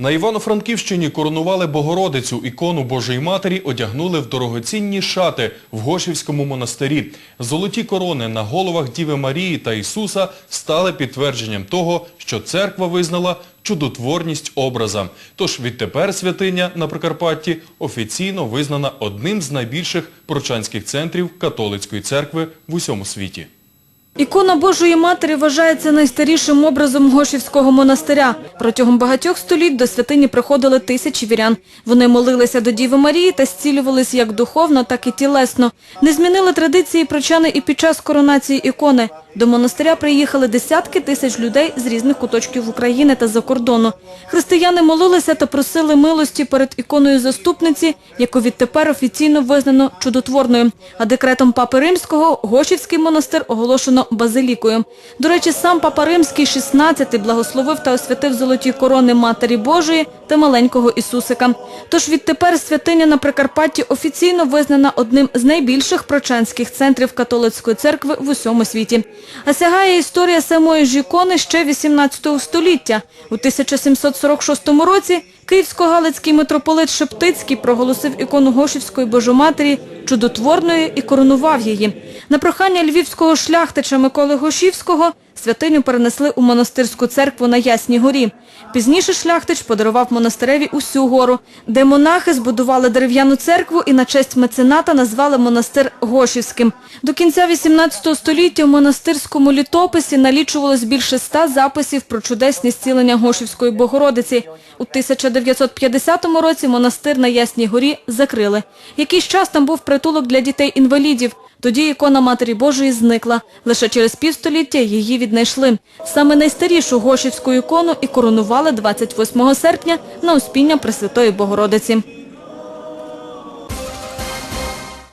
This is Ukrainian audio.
На Івано-Франківщині коронували Богородицю, ікону Божої Матері одягнули в дорогоцінні шати в Гошівському монастирі. Золоті корони на головах Діви Марії та Ісуса стали підтвердженням того, що церква визнала чудотворність образа. Тож відтепер святиня на Прикарпатті офіційно визнана одним з найбільших прочанських центрів католицької церкви в усьому світі. Ікона Божої Матері вважається найстарішим образом Гошівського монастиря. Протягом багатьох століть до святині приходили тисячі вірян. Вони молилися до Діви Марії та зцілювались як духовно, так і тілесно. Не змінили традиції прочани і під час коронації ікони. До монастиря приїхали десятки тисяч людей з різних куточків України та за кордону. Християни молилися та просили милості перед іконою заступниці, яку відтепер офіційно визнано чудотворною. А декретом Папи Римського Гошівський монастир оголошено базилікою. До речі, сам Папа Римський 16 благословив та освятив золоті корони Матері Божої та маленького Ісусика. Тож відтепер святиня на Прикарпатті офіційно визнана одним з найбільших прочанських центрів католицької церкви в усьому світі. А сягає історія самої ж ікони ще 18 століття. У 1746 році Київсько-Галицький митрополит Шептицький проголосив ікону Гошівської Божоматері чудотворною і коронував її. На прохання львівського шляхтича Миколи Гошівського святиню перенесли у монастирську церкву на Ясній горі. Пізніше шляхтич подарував монастиреві усю гору, де монахи збудували дерев'яну церкву і на честь мецената назвали монастир Гошівським. До кінця 18 століття в монастирському літописі налічувалось більше ста записів про чудесні зцілення Гошівської Богородиці. У 1950 році монастир на Ясній горі закрили. Якийсь час там був притулок для дітей-інвалідів. Тоді ікона Матері Божої зникла. Лише через півстоліття її віднайшли. Саме найстарішу Гошівську ікону і коронували 28 серпня на Успіння Пресвятої Богородиці.